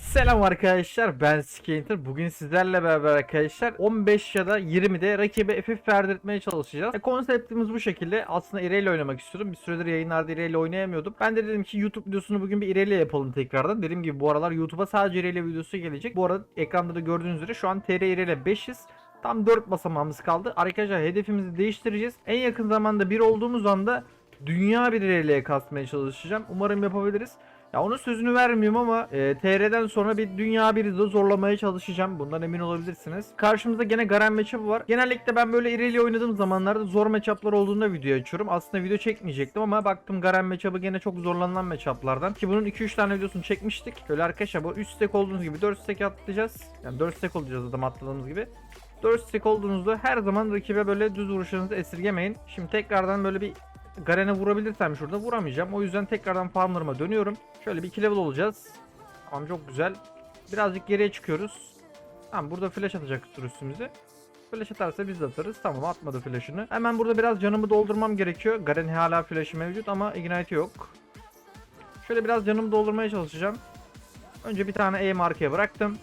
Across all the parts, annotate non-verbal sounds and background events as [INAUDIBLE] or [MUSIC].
Selam arkadaşlar ben Skater. Bugün sizlerle beraber arkadaşlar 15 ya da 20'de rakibe FF verdirtmeye çalışacağız. E, konseptimiz bu şekilde. Aslında Irelia oynamak istiyorum. Bir süredir yayınlarda Irelia oynayamıyordum. Ben de dedim ki YouTube videosunu bugün bir Irelia yapalım tekrardan. Dediğim gibi bu aralar YouTube'a sadece Irelia videosu gelecek. Bu arada ekranda da gördüğünüz üzere şu an TR Irelia 5'iz. Tam 4 basamağımız kaldı. Arkadaşlar hedefimizi değiştireceğiz. En yakın zamanda bir olduğumuz anda dünya bir Irelia'ya kasmaya çalışacağım. Umarım yapabiliriz. Ya onun sözünü vermiyorum ama e, TR'den sonra bir dünya biri de zorlamaya çalışacağım. Bundan emin olabilirsiniz. Karşımızda gene Garen matchup'ı var. Genellikle ben böyle Irelia oynadığım zamanlarda zor matchup'lar olduğunda video açıyorum. Aslında video çekmeyecektim ama baktım Garen matchup'ı gene çok zorlanılan matchup'lardan. Ki bunun 2-3 tane videosunu çekmiştik. Şöyle arkadaşlar bu 3 stack olduğunuz gibi 4 stack atlayacağız. Yani 4 stack olacağız adam atladığımız gibi. 4 stack olduğunuzda her zaman rakibe böyle düz vuruşlarınızı esirgemeyin. Şimdi tekrardan böyle bir Garen'e vurabilirsem şurada vuramayacağım. O yüzden tekrardan farmlarıma dönüyorum. Şöyle bir 2 level olacağız. Tamam çok güzel. Birazcık geriye çıkıyoruz. Tamam burada flash atacaktır üstümüze. Flash atarsa biz de atarız. Tamam atmadı flash'ını. Hemen burada biraz canımı doldurmam gerekiyor. Garen hala flash'ı mevcut ama ignite yok. Şöyle biraz canımı doldurmaya çalışacağım. Önce bir tane E markaya bıraktım.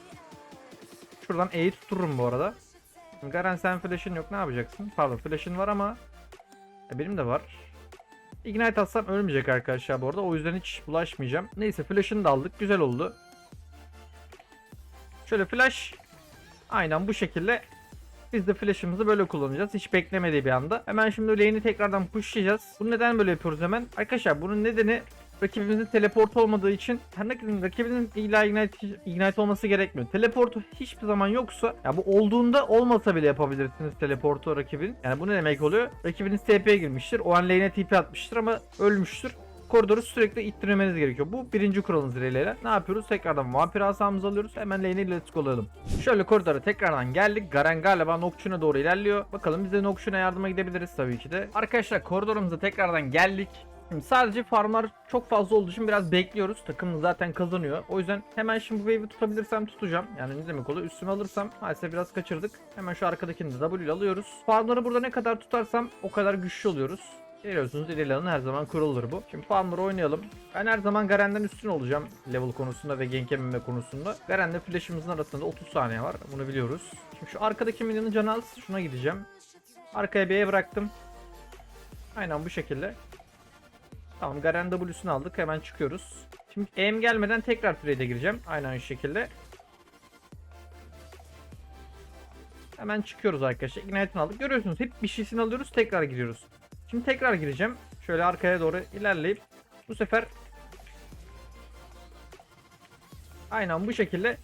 Şuradan E'yi tuttururum bu arada. Garen sen flash'ın yok ne yapacaksın? Pardon flash'ın var ama e, benim de var. Ignite atsam ölmeyecek arkadaşlar bu arada. O yüzden hiç bulaşmayacağım. Neyse flash'ını da aldık. Güzel oldu. Şöyle flash. Aynen bu şekilde. Biz de flash'ımızı böyle kullanacağız. Hiç beklemediği bir anda. Hemen şimdi lane'i tekrardan pushlayacağız. Bunu neden böyle yapıyoruz hemen? Arkadaşlar bunun nedeni rakibimizin teleport olmadığı için her ne kadar rakibinin illa ignite, ignite olması gerekmiyor. Teleportu hiçbir zaman yoksa ya bu olduğunda olmasa bile yapabilirsiniz teleportu rakibin. Yani bu ne demek oluyor? Rakibiniz TP'ye girmiştir. O an lane'e TP atmıştır ama ölmüştür. Koridoru sürekli ittirmeniz gerekiyor. Bu birinci kuralınız ile. Ne yapıyoruz? Tekrardan vampir asamızı alıyoruz. Hemen lane'i let's go'layalım. Şöyle koridora tekrardan geldik. Garen galiba Noctune'a doğru ilerliyor. Bakalım biz de Noctune'a yardıma gidebiliriz tabii ki de. Arkadaşlar koridorumuza tekrardan geldik. Sadece farmlar çok fazla olduğu için biraz bekliyoruz. Takım zaten kazanıyor. O yüzden hemen şimdi bu wave'i tutabilirsem tutacağım. Yani ne demek oluyor? Üstüme alırsam maalesef biraz kaçırdık. Hemen şu arkadakini de W ile alıyoruz. Farmları burada ne kadar tutarsam o kadar güçlü oluyoruz. Biliyorsunuz Irelia'nın her zaman kuruludur bu. Şimdi farmları oynayalım. Ben her zaman Garen'den üstün olacağım level konusunda ve gank yememe konusunda. Garen'le flash'ımızın arasında 30 saniye var. Bunu biliyoruz. Şimdi şu arkadaki minyonun canı az. Şuna gideceğim. Arkaya bir E bıraktım. Aynen bu şekilde. Tamam Garen W'sunu aldık. Hemen çıkıyoruz. Şimdi EM gelmeden tekrar trade'e gireceğim. Aynen aynı şekilde. Hemen çıkıyoruz arkadaşlar. Ignite'ını aldık. Görüyorsunuz hep bir şeysini alıyoruz. Tekrar giriyoruz. Şimdi tekrar gireceğim. Şöyle arkaya doğru ilerleyip bu sefer aynen bu şekilde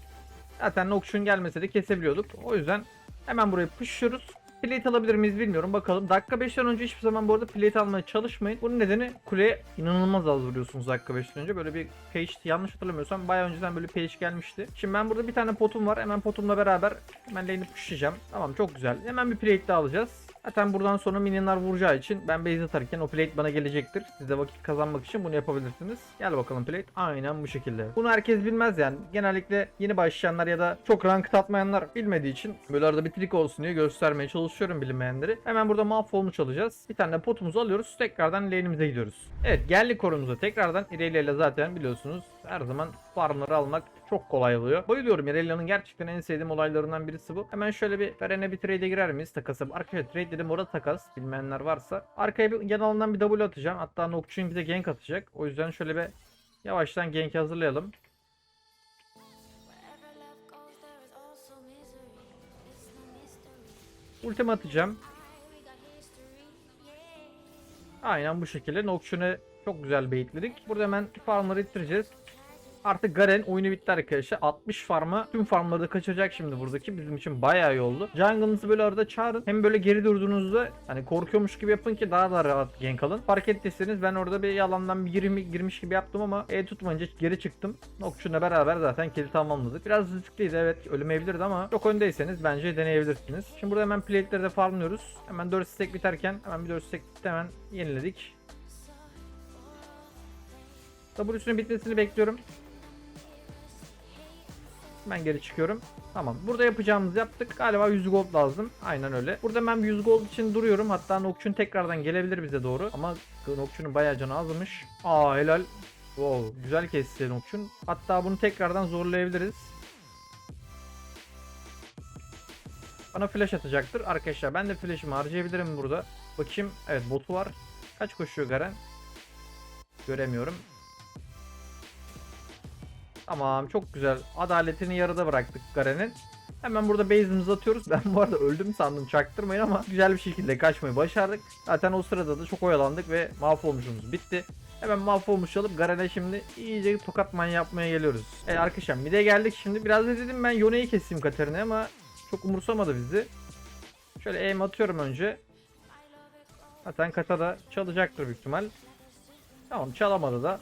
zaten Nocturne gelmese de kesebiliyorduk. O yüzden hemen buraya pushluyoruz. Plate alabilir miyiz bilmiyorum bakalım. Dakika 5'ten önce hiçbir zaman bu arada plate almaya çalışmayın. Bunun nedeni kuleye inanılmaz az vuruyorsunuz dakika 5'ten önce. Böyle bir page yanlış hatırlamıyorsam bayağı önceden böyle page gelmişti. Şimdi ben burada bir tane potum var. Hemen potumla beraber hemen lane'i pushlayacağım. Tamam çok güzel. Hemen bir plate daha alacağız. Zaten buradan sonra minyonlar vuracağı için ben base atarken o plate bana gelecektir. Siz de vakit kazanmak için bunu yapabilirsiniz. Gel bakalım plate. Aynen bu şekilde. Bunu herkes bilmez yani. Genellikle yeni başlayanlar ya da çok rank atmayanlar bilmediği için böyle arada bir trik olsun diye göstermeye çalışıyorum bilinmeyenleri. Hemen burada mahvolmuş alacağız. Bir tane potumuzu alıyoruz. Tekrardan lane'imize gidiyoruz. Evet geldik korumuza. Tekrardan Irelia ile zaten biliyorsunuz her zaman farmları almak çok kolay oluyor. Bayılıyorum Irelia'nın gerçekten en sevdiğim olaylarından birisi bu. Hemen şöyle bir Garen'e bir trade'e girer miyiz? Takası. Arkadaşlar trade dedim orada takas. Bilmeyenler varsa. Arkaya bir yanalından bir W atacağım. Hatta Nocturne bize gank atacak. O yüzden şöyle bir yavaştan gank hazırlayalım. Ultimi atacağım. Aynen bu şekilde Nocturne'e çok güzel baitledik. Burada hemen farmları ittireceğiz. Artık Garen oyunu bitti arkadaşlar. 60 farma tüm farmları da kaçacak şimdi buradaki. Bizim için bayağı iyi oldu. Jungle'ınızı böyle arada çağırın. Hem böyle geri durduğunuzda hani korkuyormuş gibi yapın ki daha da rahat gank alın. Fark ettiyseniz ben orada bir yalandan bir girmi, girmiş gibi yaptım ama E tutmayınca geri çıktım. Nocturne'la beraber zaten kill tamamladık. Biraz riskliydi evet ölmeyebilirdi ama çok öndeyseniz bence deneyebilirsiniz. Şimdi burada hemen plate'leri de farmlıyoruz. Hemen 4 stack biterken hemen bir 4 stack bitti hemen yeniledik. W'sünün bitmesini bekliyorum. Ben geri çıkıyorum. Tamam. Burada yapacağımızı yaptık. Galiba 100 gold lazım. Aynen öyle. Burada ben 100 gold için duruyorum. Hatta Nocturne tekrardan gelebilir bize doğru. Ama Nocturne'un bayağı canı azmış. Aa helal. Wow, güzel kesti Nokçun. Hatta bunu tekrardan zorlayabiliriz. Bana flash atacaktır. Arkadaşlar ben de flash'ımı harcayabilirim burada. Bakayım. Evet botu var. Kaç koşuyor Garen? Göremiyorum. Tamam çok güzel. Adaletini yarıda bıraktık Garen'in. Hemen burada base'imizi atıyoruz. [LAUGHS] Ben bu arada öldüm sandım çaktırmayın ama güzel bir şekilde kaçmayı başardık. Zaten o sırada da çok oyalandık ve mahvolmuşumuz bitti. Hemen mahvolmuş alıp Garen'e şimdi iyice tokat man yapmaya geliyoruz. Evet arkadaşlar mid'e geldik şimdi. Biraz da dedim ben Yone'yi keseyim Katerina'ya ama çok umursamadı bizi. Şöyle aim atıyorum önce. Zaten kata da çalacaktır büyük ihtimal. Tamam çalamadı da.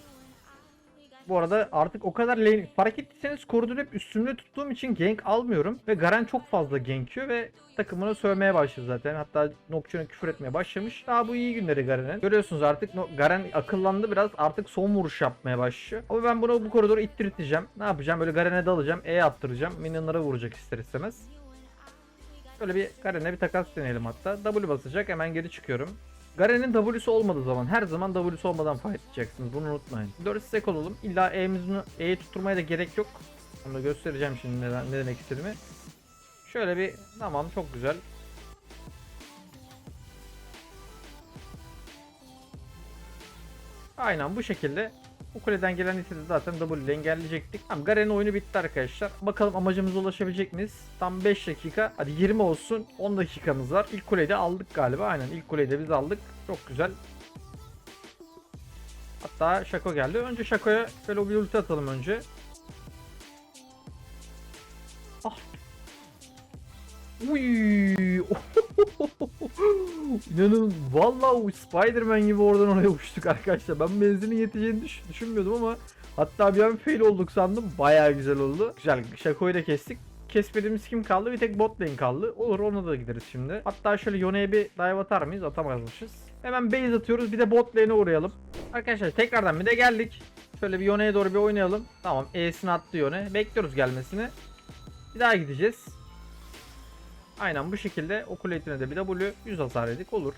Bu arada artık o kadar lane fark ettiyseniz koridoru hep üstümde tuttuğum için gank almıyorum ve Garen çok fazla gankiyor ve takımını sövmeye başladı zaten. Hatta Nocturne'a küfür etmeye başlamış. Daha bu iyi günleri Garen'in. Görüyorsunuz artık Garen akıllandı biraz artık son vuruş yapmaya başlıyor. Ama ben bunu bu koridoru ittirteceğim. Ne yapacağım? Böyle Garen'e dalacağım. E attıracağım. Minyonlara vuracak ister istemez. Böyle bir Garen'e bir takas deneyelim hatta. W basacak hemen geri çıkıyorum. Garen'in W'su olmadığı zaman her zaman W'su olmadan fightlayacaksınız. Bunu unutmayın. 4 stack olalım. İlla E'mizi E'yi tutturmaya da gerek yok. Onu da göstereceğim şimdi neden, ne demek istediğimi. Şöyle bir tamam çok güzel. Aynen bu şekilde bu kuleden gelen itini zaten W engelleyecektik. Tamam Garen'in oyunu bitti arkadaşlar. Bakalım amacımıza ulaşabilecek miyiz? Tam 5 dakika. Hadi 20 olsun. 10 dakikamız var. İlk kuleyi de aldık galiba. Aynen ilk kuleyi de biz aldık. Çok güzel. Hatta Şako geldi. Önce Şako'ya şöyle bir ulti atalım önce. Uy. [LAUGHS] İnanın vallahi Spider-Man gibi oradan oraya uçtuk arkadaşlar. Ben menzilin yeteceğini düş- düşünmüyordum ama hatta bir an fail olduk sandım. Bayağı güzel oldu. Güzel. Şako'yu da kestik. Kesmediğimiz kim kaldı? Bir tek bot lane kaldı. Olur ona da gideriz şimdi. Hatta şöyle Yone'ye bir dive atar mıyız? Atamazmışız. Hemen base atıyoruz. Bir de bot lane'e uğrayalım. Arkadaşlar tekrardan bir de geldik. Şöyle bir Yone'ye doğru bir oynayalım. Tamam E'sini attı Yone. Bekliyoruz gelmesini. Bir daha gideceğiz. Aynen bu şekilde o kuletine de bir W 100 hasar yedik olur.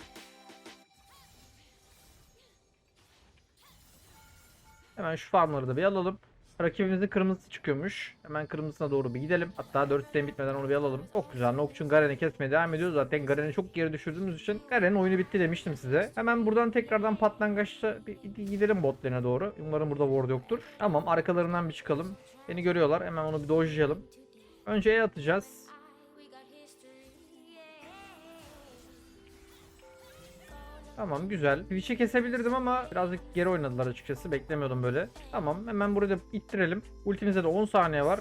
Hemen şu farmları da bir alalım. Rakibimizin kırmızısı çıkıyormuş. Hemen kırmızısına doğru bir gidelim. Hatta 4 item bitmeden onu bir alalım. Çok güzel. Nokçun Garen'i kesmeye devam ediyor. Zaten Garen'i çok geri düşürdüğümüz için Garen'in oyunu bitti demiştim size. Hemen buradan tekrardan patlangaçta bir gidelim bot lane'e doğru. Umarım burada ward yoktur. Tamam arkalarından bir çıkalım. Beni görüyorlar. Hemen onu bir dojlayalım. Önce E atacağız. Tamam güzel. Twitch'i kesebilirdim ama birazcık geri oynadılar açıkçası. Beklemiyordum böyle. Tamam hemen burada ittirelim. Ultimize de 10 saniye var.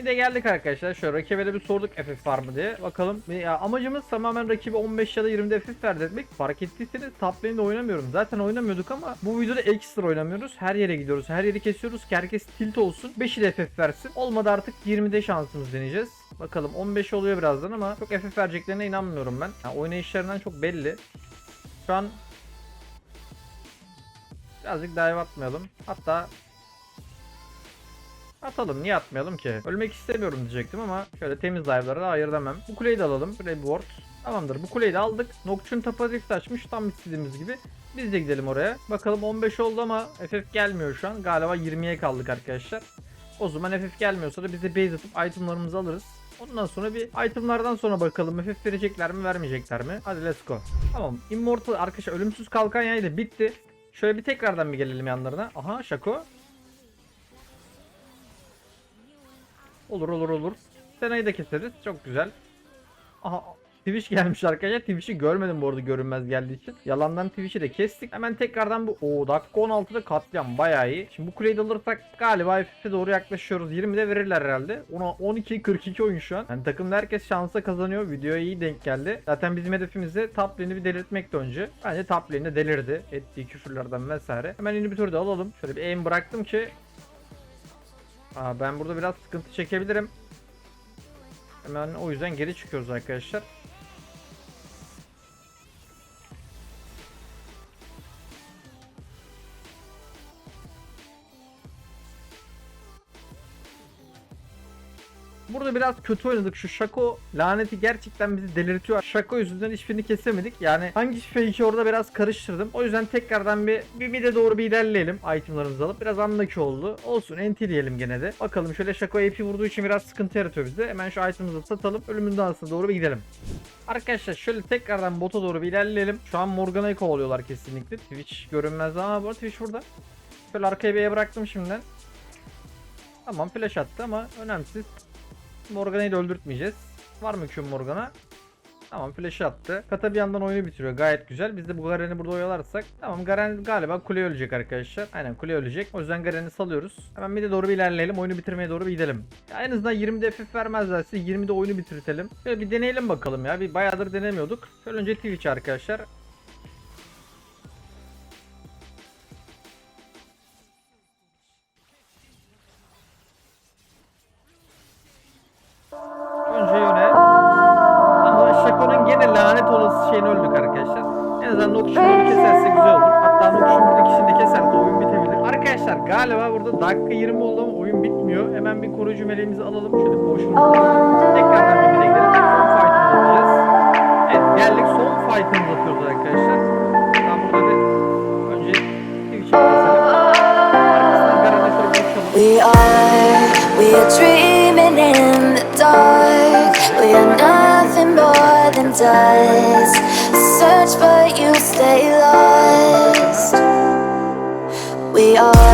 Bir de geldik arkadaşlar. Şöyle rakibe de bir sorduk FF var mı diye. Bakalım. Ya amacımız tamamen rakibe 15 ya da 20'de FF verdi etmek. Fark ettiyseniz top lane'de oynamıyorum. Zaten oynamıyorduk ama bu videoda ekstra oynamıyoruz. Her yere gidiyoruz. Her yeri kesiyoruz ki herkes tilt olsun. 5'i de FF versin. Olmadı artık 20'de şansımız deneyeceğiz. Bakalım 15 oluyor birazdan ama çok FF vereceklerine inanmıyorum ben. Yani oynayışlarından çok belli. Şu an birazcık dive atmayalım. Hatta Atalım niye atmayalım ki? Ölmek istemiyorum diyecektim ama şöyle temiz dive'lara da ayır demem. Bu kuleyi de alalım. Reward. Tamamdır bu kuleyi de aldık. Nocturne tapa rift açmış tam istediğimiz gibi. Biz de gidelim oraya. Bakalım 15 oldu ama FF gelmiyor şu an. Galiba 20'ye kaldık arkadaşlar. O zaman FF gelmiyorsa da biz de base atıp itemlarımızı alırız. Ondan sonra bir itemlardan sonra bakalım FF verecekler mi vermeyecekler mi? Hadi let's go. Tamam Immortal arkadaşlar ölümsüz kalkan yayı da bitti. Şöyle bir tekrardan bir gelelim yanlarına. Aha Şako. Olur olur olur. Sena'yı da keseriz. Çok güzel. Aha Twitch gelmiş arkadaşlar. Twitch'i görmedim bu arada görünmez geldiği için. Yalandan Twitch'i de kestik. Hemen tekrardan bu... Oo dakika 16'da katliam bayağı iyi. Şimdi bu de alırsak galiba FF'e doğru yaklaşıyoruz. 20'de verirler herhalde. Ona 12 42 oyun şu an. Yani takımda herkes şansa kazanıyor. Videoya iyi denk geldi. Zaten bizim hedefimiz de top lane'i bir delirtmekti önce. Bence top lane'de delirdi. Ettiği küfürlerden vesaire. Hemen inhibitörü de alalım. Şöyle bir aim bıraktım ki Aa, ben burada biraz sıkıntı çekebilirim. Hemen o yüzden geri çıkıyoruz arkadaşlar. Burada biraz kötü oynadık. Şu Şako laneti gerçekten bizi delirtiyor. Şako yüzünden hiçbirini kesemedik. Yani hangi fake'i orada biraz karıştırdım. O yüzden tekrardan bir bir, bir de doğru bir ilerleyelim. Itemlarımızı alıp. Biraz anlaki oldu. Olsun NT diyelim gene de. Bakalım şöyle Şako AP vurduğu için biraz sıkıntı yaratıyor bize. Hemen şu itemımızı satalım. Ölümün dansına doğru bir gidelim. Arkadaşlar şöyle tekrardan bota doğru bir ilerleyelim. Şu an Morgana'yı kovalıyorlar kesinlikle. Twitch görünmez ama bu Twitch burada. Şöyle arkaya bir bıraktım şimdiden. Tamam flash attı ama önemsiz. Morgana'yı da öldürtmeyeceğiz. Var mı Q Morgana? Tamam flash attı. Kata bir yandan oyunu bitiriyor. Gayet güzel. Biz de bu Garen'i burada oyalarsak. Tamam Garen galiba kule ölecek arkadaşlar. Aynen kule ölecek. O yüzden Garen'i salıyoruz. Hemen bir de doğru bir ilerleyelim. Oyunu bitirmeye doğru bir gidelim. Ya en azından 20'de FF vermezlerse 20'de oyunu bitirtelim. Şöyle bir deneyelim bakalım ya. Bir bayağıdır denemiyorduk. Şöyle önce Twitch arkadaşlar. Galiba burada dakika 20 oldu ama oyun bitmiyor. Hemen bir koruyucu meleğimizi alalım. Şöyle alalım. Tekrardan bir gidelim. Son fight'ımızı atacağız. Evet geldik son fight'ımızı atıyoruz arkadaşlar. Tamam burada bir önce Twitch'i keselim. Arkasından Garen'e şöyle bir uçalım. We are, we are dreaming in the dark. We are nothing more than dust. Search, but you stay lost. We are.